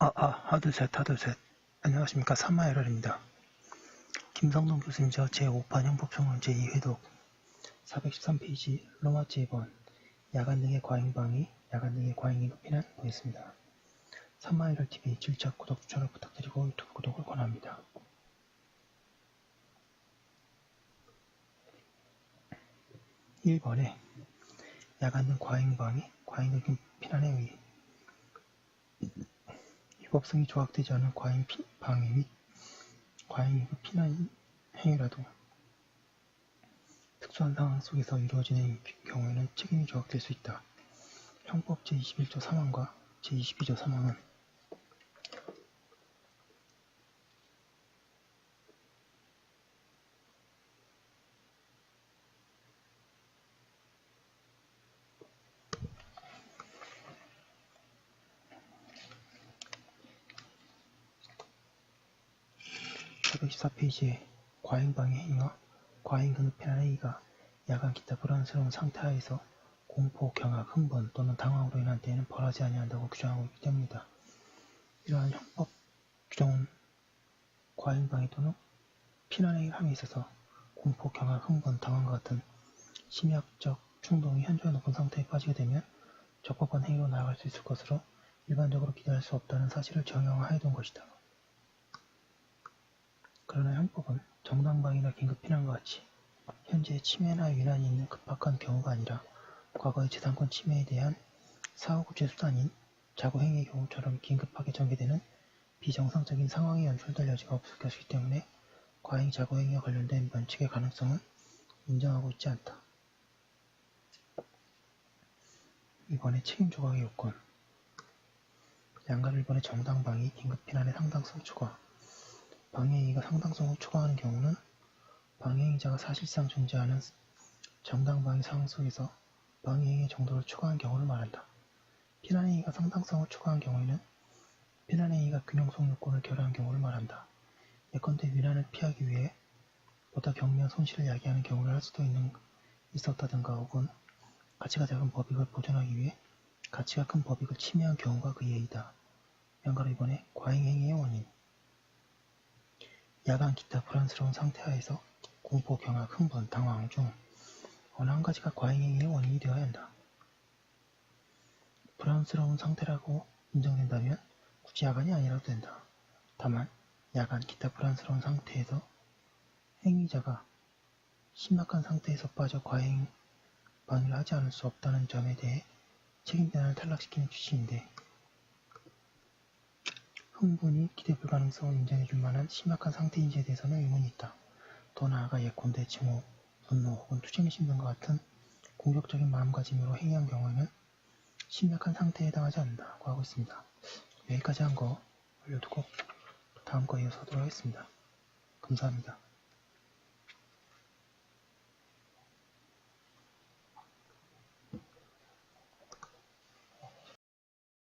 아, 아, 하드셋, 하드셋. 안녕하십니까. 삼마에럴입니다. 김성동 교수님, 저 제5판 형법평론 제2회독 413페이지 로마지 2번 야간 등의 과잉방위, 야간 등의 과잉이 높이는 보겠습니다. 삼마에럴 TV 질적 구독, 추천을 부탁드리고 유튜브 구독을 권합니다. 1번에 야간 등 과잉방위, 과잉적인 피난에 의해 위법성이 조각되지 않은 과잉 피, 방위 및 과잉 피난 행위라도 특수한 상황 속에서 이루어지는 경우에는 책임이 조각될 수 있다. 형법 제21조 3항과 제22조 3항은 414페이지에 과잉방해 행위와 과잉근급피난 행위가 야간 기타 불안스러운 상태하에서 공포, 경악, 흥분 또는 당황으로 인한 때에는 벌하지 아니한다고 규정하고 있기 때문이다. 이러한 형법 규정은 과잉방해 또는 피난행위를 함에 있어서 공포, 경악, 흥분, 당황과 같은 심리학적 충동이 현저히 높은 상태에 빠지게 되면 적법한 행위로 나아갈 수 있을 것으로 일반적으로 기대할 수 없다는 사실을 정형화해 둔 것이다. 그러나 형법은 정당방위나 긴급피난과 같이 현재 침해나 위난이 있는 급박한 경우가 아니라 과거의 재산권 침해에 대한 사후구제 수단인 자고행위의 경우처럼 긴급하게 전개되는 비정상적인 상황이 연출될 여지가 없을 것이기 때문에 과잉 자고행위와 관련된 면책의 가능성은 인정하고 있지 않다. 이번에 책임 조각의 요건 양가 1번의 정당방위, 긴급피난의 상당성 초과 방해행위가 상당성을 초과하는 경우는 방해행위자가 사실상 존재하는 정당방위 상황 속에서 방해행위의 정도를 초과한 경우를 말한다. 피난행위가 상당성을 초과한 경우에는 피난행위가 균형성 요건을 결여한 경우를 말한다. 예컨대 위난을 피하기 위해 보다 경미한 손실을 야기하는 경우를 할 수도 있는 있었다든가 혹은 가치가 작은 법익을 보존하기 위해 가치가 큰 법익을 침해한 경우가 그 예이다. 양가로 이번에 과잉행위의 원인 야간 기타 불안스러운 상태하에서 공포, 경악, 흥분, 당황 중 어느 한 가지가 과잉행위의 원인이 되어야 한다. 불안스러운 상태라고 인정된다면 굳이 야간이 아니라도 된다. 다만 야간 기타 불안스러운 상태에서 행위자가 심각한 상태에서 빠져 과잉 방위를 하지 않을 수 없다는 점에 대해 책임대안을 탈락시키는 취지인데 흥분이 기대 불 가능성을 인정해줄 만한 심각한 상태인지에 대해서는 의문이 있다. 더 나아가 예컨대 증오, 분노 혹은 투쟁심 등과 같은 공격적인 마음가짐으로 행위한 경우에는 심각한 상태에 해당하지 않는다고 하고 있습니다. 여기까지 한 거 올려두고 다음 거 이어서 하도록 하겠습니다. 감사합니다.